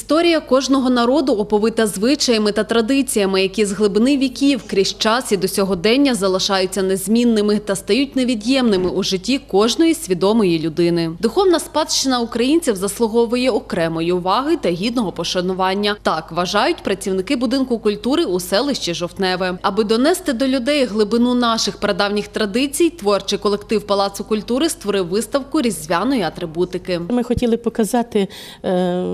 Історія кожного народу оповита звичаями та традиціями, які з глибини віків крізь час і до сьогодення залишаються незмінними та стають невід'ємними у житті кожної свідомої людини. Духовна спадщина українців заслуговує окремої уваги та гідного пошанування. Так вважають працівники будинку культури у селищі Жовтневе. Аби донести до людей глибину наших прадавніх традицій, творчий колектив Палацу культури створив виставку різдвяної атрибутики. Ми хотіли показати е,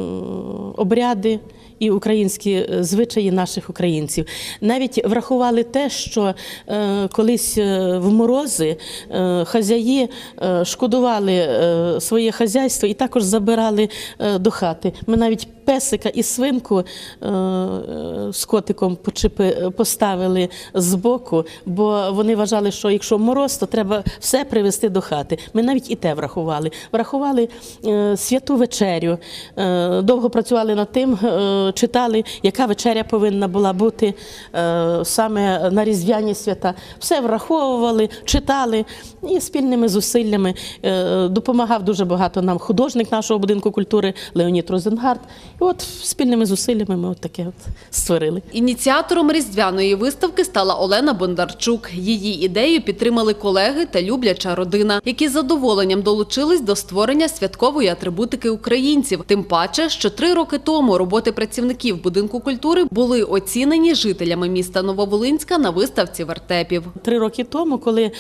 обряди і українські е, звичаї наших українців. Навіть врахували те, що е, колись е, в морози хазяї шкодували своє хазяйство і також забирали до хати. Ми навіть песика і свинку е, з котиком почепи поставили збоку, бо вони вважали, що якщо мороз, то треба все привезти до хати. Ми навіть і те врахували. Врахували е, святу вечерю. Е, довго працювали над тим, читали, яка вечеря повинна була бути саме на різдвяні свята. Все враховували, читали і спільними зусиллями допомагав дуже багато нам художник нашого будинку культури Леонід Розенгард. І от спільними зусиллями ми от таке от створили. Ініціатором різдвяної виставки стала Олена Бондарчук. Її ідею підтримали колеги та любляча родина, які з задоволенням долучились до створення святкової атрибутики українців. Тим паче, що три роки тому роботи працівників будинку культури були оцінені жителями міста Нововолинська на виставці вертепів. Три роки тому, коли е,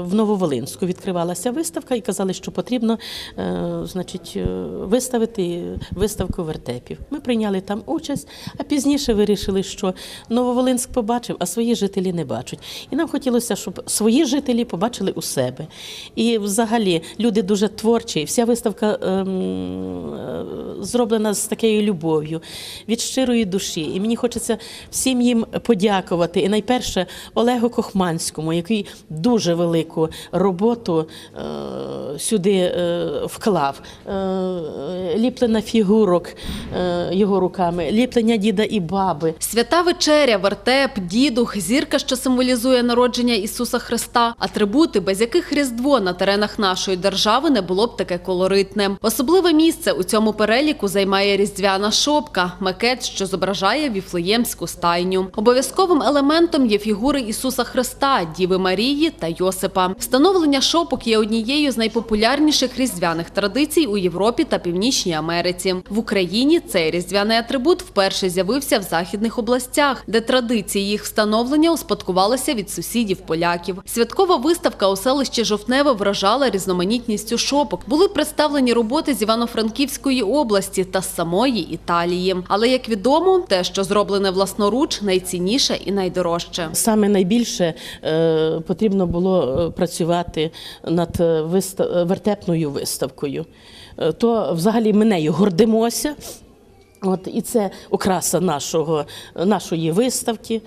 в Нововолинську відкривалася виставка, і казали, що потрібно е, значить, е, виставити виставку вертепів. Ми прийняли там участь, а пізніше вирішили, що Нововолинськ побачив, а свої жителі не бачать. І нам хотілося, щоб свої жителі побачили у себе. І взагалі люди дуже творчі. Вся виставка ем, е, зроблена з такою любов'ю, від щирої душі. І мені хочеться всім їм подякувати. І найперше Олегу Кохманському, який дуже велику роботу е, сюди е, вклав. Е, ліплення фігурок е, його руками, ліплення діда і баби. Свята вечеря, вертеп, дідух, зірка, що символізує народження Ісуса Христа, атрибути, без яких Різдво на теренах нашої держави не було б таке колоритне. Особливе місце у цьому переліку займає різдвяна шопка, макет, що зображає віфлеємську стайню. Обов'язковим елементом є фігури Ісуса Христа, Діви Марії та Йосипа. Встановлення шопок є однією з найпопулярніших різдвяних традицій у Європі та Північній Америці. В Україні цей різдвяний атрибут вперше з'явився в західних областях, де традиції їх встановлення успадкувалися від сусідів поляків. Святкова виставка у селищі Жовтневе вражала різноманітністю шопок. Були представлені роботи з Івано-Франківської області та з самої Італії. Але як відомо, те, що зроблене власноруч, найцінніше і найдорожче. Саме найбільше е, потрібно було е, працювати над е, вертепною виставкою. То взагалі ми нею гордимося. От, і це окраса нашого, нашої виставки.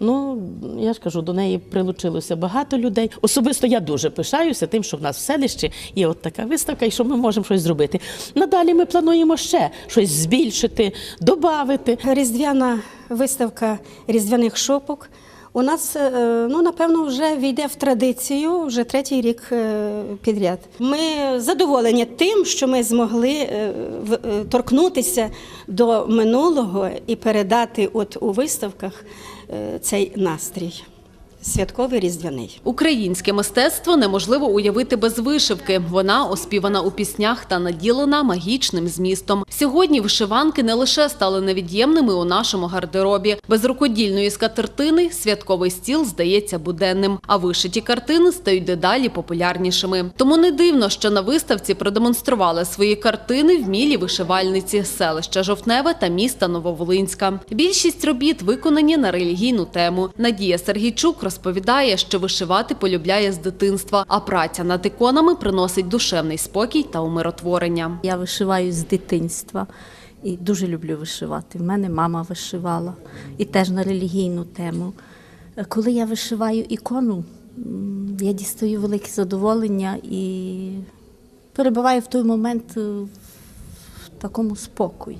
Ну, я ж кажу, до неї прилучилося багато людей. Особисто я дуже пишаюся тим, що в нас в селищі є от така виставка, і що ми можемо щось зробити. Надалі ми плануємо ще щось збільшити, додати. Різдвяна виставка різдвяних шопок у нас, е, ну напевно, вже війде в традицію вже третій рік е, підряд. Ми задоволені тим, що ми змогли е, торкнутися до минулого і передати от у виставках цей настрій святковий різдвяний. Українське мистецтво неможливо уявити без вишивки. Вона оспівана у піснях та наділена магічним змістом. Сьогодні вишиванки не лише стали невід'ємними у нашому гардеробі. Без рукодільної скатертини святковий стіл здається буденним, а вишиті картини стають дедалі популярнішими. Тому не дивно, що на виставці продемонстрували свої картини вмілі вишивальниці селища Жовтневе та міста Нововолинська. Більшість робіт виконані на релігійну тему. Надія Сергійчук розповідає, що вишивати полюбляє з дитинства, а праця над іконами приносить душевний спокій та умиротворення. Я вишиваю з дитинства і дуже люблю вишивати. В мене мама вишивала і теж на релігійну тему. Коли я вишиваю ікону, я дістаю велике задоволення і перебуваю в той момент е, в такому спокої.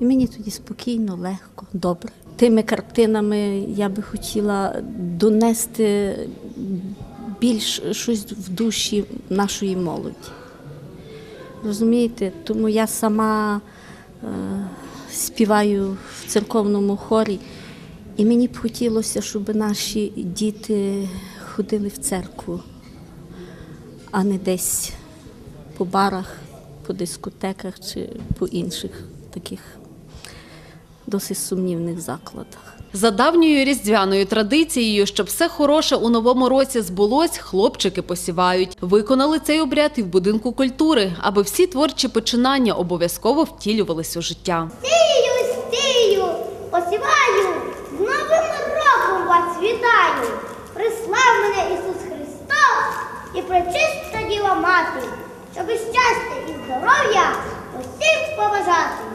І мені тоді спокійно, легко, добре. Тими картинами я би хотіла донести більш щось в душі нашої молоді. Розумієте, тому я сама співаю в церковному хорі. І мені б хотілося, щоб наші діти ходили в церкву, а не десь по барах, по дискотеках чи по інших таких досить сумнівних закладах. За давньою різдвяною традицією, щоб все хороше у новому році збулось, хлопчики посівають. Виконали цей обряд і в будинку культури, аби всі творчі починання обов'язково втілювалися у життя. Сію, сію, посіваю, з новим роком вас вітаю. Прислав мене Ісус Христос і причиста діла мати, щоб щастя і здоров'я усіх побажати.